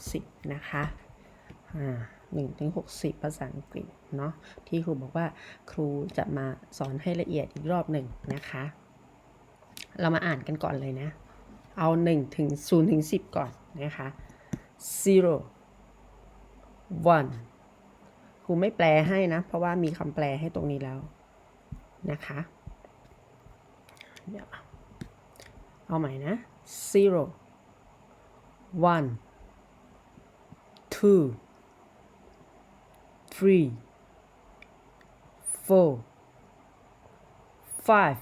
60 นะคะอ่า1ถึง60ภาษาอังกฤษเนาะที่ครูบอกว่าครูจะมาสอนให้ละเอียดอีกรอบหนึ่งนะคะ เรามาอ่านกันก่อนเลยนะ เอา1ถึง0ถึง10ก่อนนะคะ zero one ครูไม่แปลให้นะ เพราะว่ามีคำแปลให้ตรงนี้แล้วนะคะเดี๋ยวเอาใหม่นะ zero one two three four five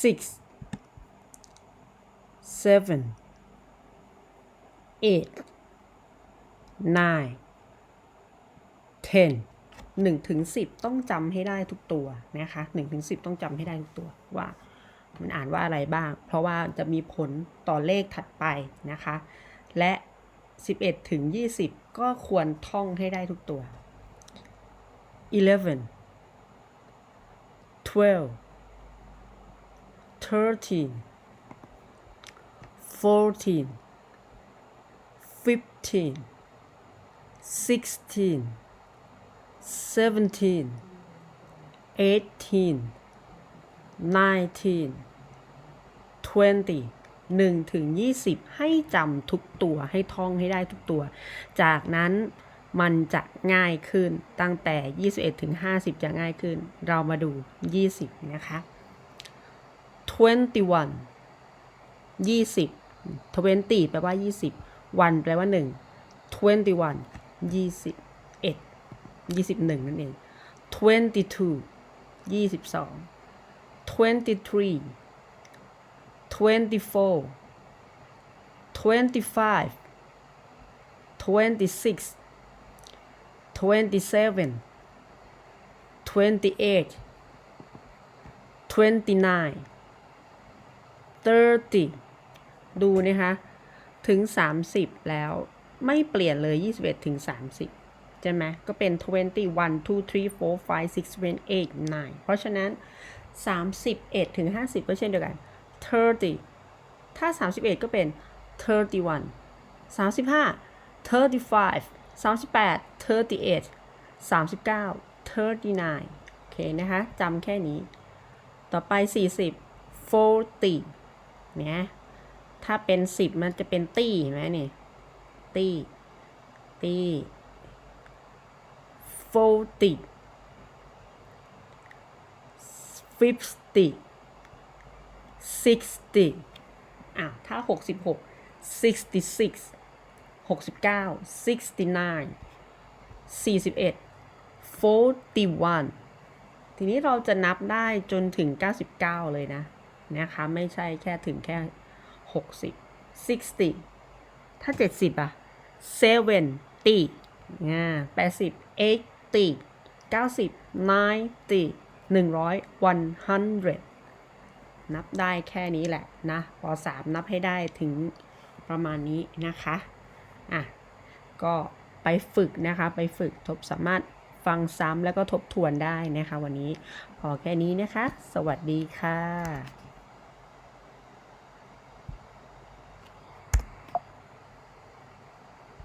six seven eight nine ten หนึ่งถึงสิบต้องจำให้ได้ทุกตัวนะคะหนึ่งถึงสิบต้องจำให้ได้ทุกตัวว่ามันอ่านว่าอะไรบ้าง เพราะว่าจะมีผลต่อเลขถัดไปนะคะ และ 11 ถึง 20 ก็ควรท่องให้ได้ทุกตัว11 12 13 14 15 16 17 18 19 20 1ถึง20 ให้จำทุกตัวให้ท่องให้ได้ทุกตัว จากนั้นมันจะง่ายขึ้นตั้งแต่ 21ถึง50 จะง่ายขึ้น เรามาดู 20 นะคะ 21 20 20 แปลว่า 20 วันแปลว่า 1 21 21 21 นั่นเอง 22 22 23 24 25 26 27 28 29 30 ดูนะคะ ถึง 30 แล้วไม่เปลี่ยนเลย 21 ถึง 30 ใช่ไหม ก็เป็น 21 2 3 4 5 6 7 8 9 เพราะฉะนั้น 31 ถึง 50 ก็เช่นเดียวกัน thirty ถ้า 31 ก็เป็น thirty one 35 thirty five 38 thirty eight 39 thirty nine โอเคนะคะจำแค่นี้ ต่อไป 40 forty เนี่ยถ้าเป็น 10 มันจะเป็นตี้เห็นไหมนี่ตี้ตี้ forty fifty 60อะถ้า 66 66 69 69 41 41 ทีนี้เราจะนับได้จนถึง 99 เลยนะ นะคะ ไม่ใช่แค่ถึงแค่ 60 60 ถ้า 70 อะ 70อ่า80 80 90 90 100 100 นับได้แค่นี้แหละนะป .3 นับให้ได้ถึงประมาณนี้นะคะอะก็ไปฝึกนะคะไปฝึกทบสามารถฟังซ้ำแล้วก็ทบทวนได้นะคะ วันนี้พอแค่นี้นะคะ สวัสดีค่ะ